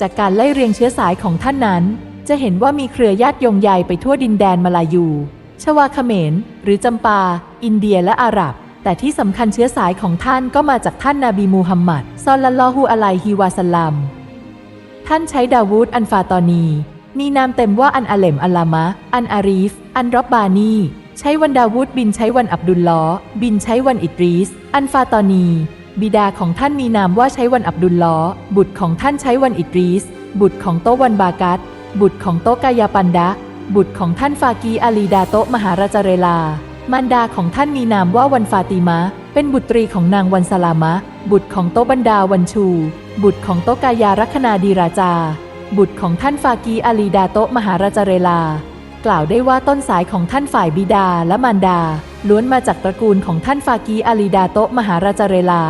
จากการไล่เรียงเชื้อสายของท่านนั้น จะเห็นว่ามีเครือญาติโยงใยไปทั่วดินแดนมาลายู ชวาเขมร หรือจำปา อินเดียและอาหรับ แต่ที่สำคัญเชื้อสายของท่านก็มาจากท่านนาบีมูฮัมหมัดซอลลัลลอฮุอะลัยฮิวาสัลลัม ท่านใช้ดาวูดอันฟาตอนี มีนามเต็มว่าอันอาเลมอัลลามะ อันอารีฟ อันรอบบานีใช้วันดาวูดบินใช้วันอับดุลล้อบินใช้วันอิดรีส อันฟาตอนี บิดาของท่านมีนามว่าใช้วันอับดุลล้อ บุตรของท่านใช้วันอิดรีส บุตรของโตวันบากัตบุตรของโตกายาปันดะ บุตรของท่านฟากีอาลีดาโตมหาราจเรลา มารดาของท่านมีนามว่าวันฟาติมะ เป็นบุตรีของนางวันสลามะ บุตรของโตบันดาวันชู บุตรของโตกายารัคนาดีราจา บุตรของท่านฟากีอาลีดาโตมหาราจเรลา กล่าวได้ว่าต้นสายของท่านฝ่ายบิดาและมารดา ล้วนมาจากตระกูลของท่านฟากีอาลีดาโตมหาราจเรลา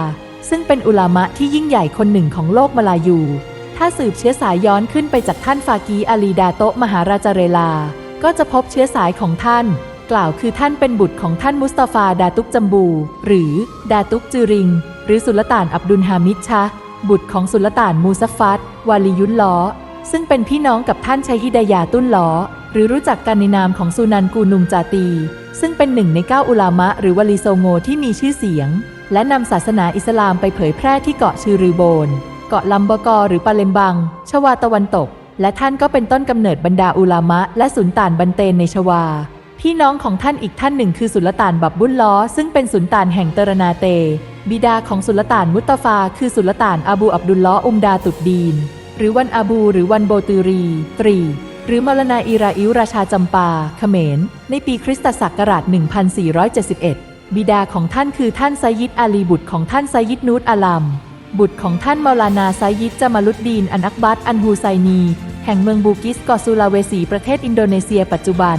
ซึ่งเป็นอุลามะที่ยิ่งใหญ่คนหนึ่งของโลกมาลายู ถ้าสืบเชื้อสายย้อนขึ้นไปจากท่านฟากีอาลีดาโตมหาราจเรลา ก็จะพบเชื้อสายของท่าน กล่าวคือท่านเป็นบุตรของท่านมุสตาฟาดาตุกจัมบู หรือดาตุกจืริง หรือสุลต่านอับดุลฮามิดชะ บุตรของสุลต่านมูซัฟฟัตวาลียุลล้อซึ่งเป็นพี่น้องกับท่านชัยฮิดายาตุนล้อ หรือรู้จักกันในนามของซูนันกูนุงจาตี ซึ่งเป็นหนึ่งในเก้าอุลามะหรือวลีโซโงที่มีชื่อเสียง และนำศาสนาอิสลามไปเผยแพร่ที่เกาะชือรือโบน เกาะลัมบกอหรือปาเลมบัง ชวาตะวันตก และท่านก็เป็นต้นกำเนิดบรรดาอุลามะ และสุนต่านบันเตนในชวา พี่น้องของท่านอีกท่านหนึ่งคือสุลต่านบับบุลล้อซึ่งเป็นสุลต่านแห่งเตรนาเต บิดาของสุลต่านมุตตฟา คือสุลต่านอาบูอับดุลล้ออุมดาตุดดีน หรือวันอาบูหรือวันโบตูรี ตรี หรือมรณาอิราอิวราชาจำปาเขมร ในปีคริสตศักราช 1471 บิดาของท่านคือท่านไซยิดอาลีบุตรของท่านไซยิดนูตอาลัม บุตรของท่านมอลานาไซยิดจามาลุดดีนอันอักบัตอันฮูไซนี แห่งเมืองบูกิสกอซูลาเวสีประเทศอินโดนีเซียปัจจุบัน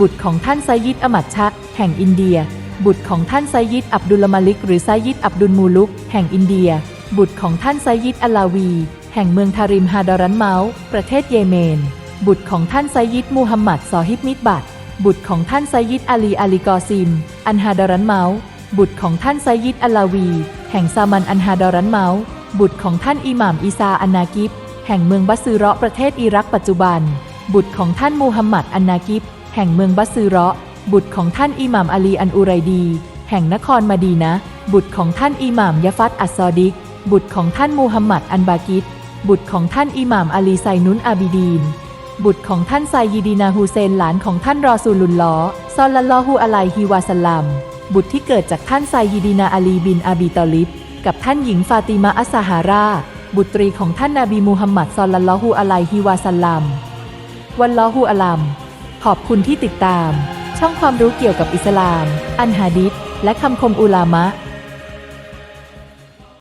บุตรของท่านไซยิดอมัดชัก แห่งอินเดีย บุตรของท่านไซยิดอับดุลมาลิก หรือไซยิดอับดุลมูลุก แห่งอินเดีย บุตรของท่านไซยิดอลลาวี แห่งเมืองทาริมฮาดารันเมาส์ประเทศเยเมน บุตรของท่านไซยิดมูฮัมหมัดซอฮิบมิดบัตบุตรของท่านไซยิดอาลีอาลีกอซิม อันฮาดารันเมาส์บุตรของท่านไซยิดอัลลาวี แห่งซามันอันฮาดารันเมาส์บุตรของท่านอิหม่ามอีซาอันนากิบแห่งเมืองบัสซือเราะประเทศอิรักปัจจุบัน บุตรของท่านมูฮัมหมัดอันนากิบแห่งเมืองบัสซือเราะบุตรของท่านอิหม่ามอาลีอันอุไรดี แห่งนครมาดีนะ บุตรของท่านอิหม่ามยะฟัตอัสซอดิก บุตรของท่านมูฮัมหมัดอันบากิดบุตรของท่านอิหม่ามอาลีไซนุนอาบิดีน บุตรของท่านไซยีดีนาฮูเซนหลานของท่านรอซูลุลลอฮ์ซอลลัลลอฮุอะไลฮิวาสลัม บุตรที่เกิดจากท่านไซยีดีนาอาลีบินอาบีตอลิบ กับท่านหญิงฟาติมาอัสซาฮารา บุตรีของท่านนาบีมูฮัมหมัดซอลลัลลอฮุอะไลฮิวาสลัม วันลอฮุอะลัม ขอบคุณที่ติดตาม ช่องความรู้เกี่ยวกับอิสลาม อันฮะดิษและคำคมอุลามะ